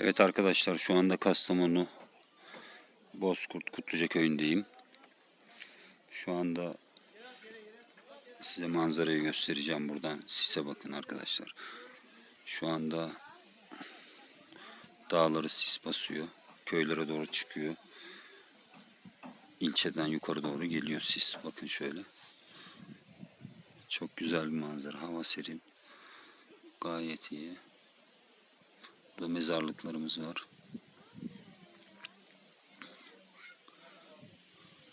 Evet arkadaşlar şu anda Kastamonu Bozkurt Kutluca köyündeyim. Şu anda size manzarayı göstereceğim buradan. Sise bakın arkadaşlar. Şu anda dağları sis basıyor. Köylere doğru çıkıyor. İlçeden yukarı doğru geliyor sis. Bakın şöyle. Çok güzel bir manzara. Hava serin. Gayet iyi. Burada mezarlıklarımız var.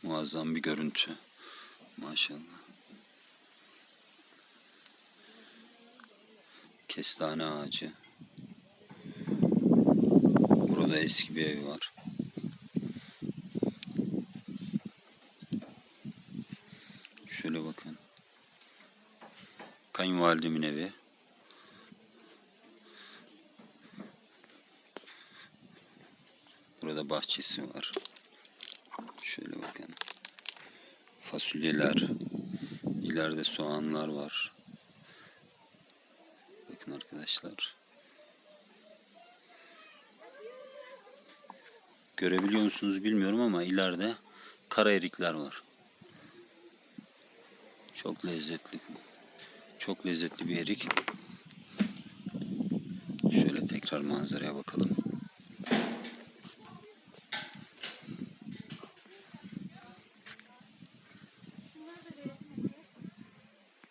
Muazzam bir görüntü. Maşallah. Kestane ağacı. Burada eski bir ev var. Şöyle bakın. Kayınvalidemin evi. Burada bahçesi var. Şöyle bakın. Fasulyeler. İleride soğanlar var. Bakın arkadaşlar. Görebiliyor musunuz bilmiyorum ama ileride kara erikler var. Çok lezzetli. Çok lezzetli bir erik. Şöyle tekrar manzaraya bakalım.